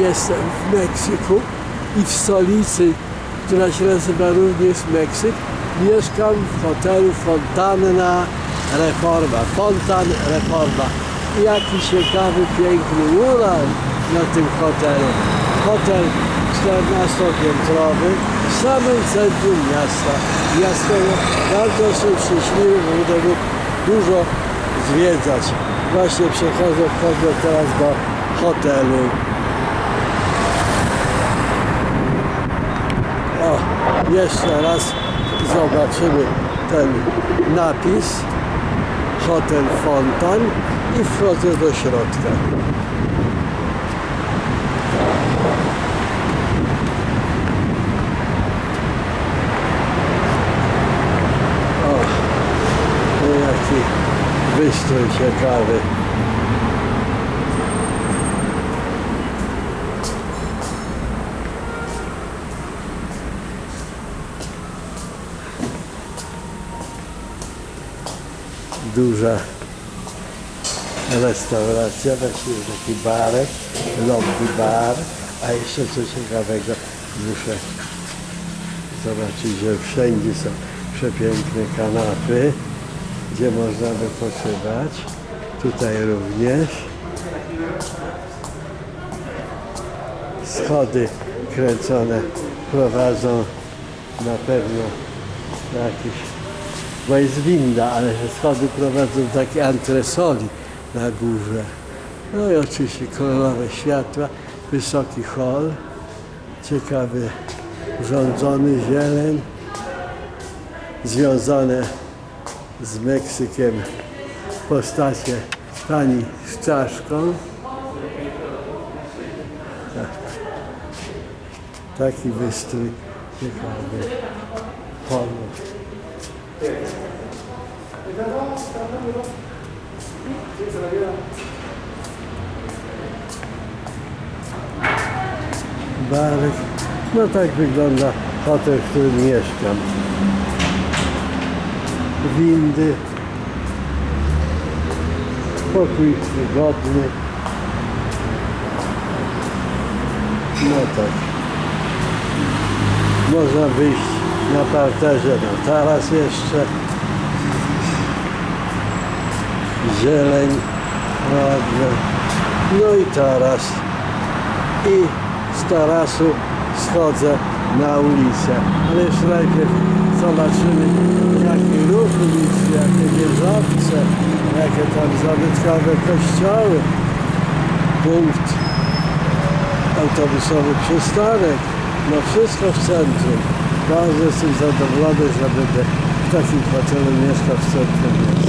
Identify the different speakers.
Speaker 1: jestem w Meksyku i w stolicy, która się nazywa również Meksyk, mieszkam w hotelu Fontanna Reforma. Fontan Reforma. Jaki ciekawy, piękny mural na tym hotelu. Hotel 14-piętrowy w samym centrum miasta. Miasto bardzo jestem szczęśliwy, będę mógł dużo zwiedzać. Właśnie przechodzę, wchodzę teraz do hotelu. O, jeszcze raz zobaczymy ten napis Hotel Fontan i wchodzę do środka. O, jaki wystrój ciekawy. Duża restauracja, właściwie taki barek, lobby bar, a jeszcze co ciekawego muszę zobaczyć, że wszędzie są przepiękne kanapy, gdzie można wypoczywać. Tutaj również. Schody kręcone prowadzą na pewno na jakiś bo jest winda, ale że schody prowadzą do takiej antresoli na górze. No i oczywiście kolorowe światła, wysoki hol, ciekawy, urządzony zieleń, związane z Meksykiem postacie pani z czaszką. Taki wystrój ciekawy. Hol. Barek. No tak wygląda hotel, w którym mieszkam. Windy. Pokój wygodny. No tak. Można wyjść na parterze na taras jeszcze. Zieleń ładna. No i taras. I z tarasu schodzę na ulicę. Ale jeszcze najpierw zobaczymy jaki ruch ulicy, jakie wieżowce, jakie tam zabytkowe kościoły. Punkt autobusowy przystanek. No wszystko w centrum. Bardzo jestem zadowolony, że będę w takim hotelu mieszkał w centrum.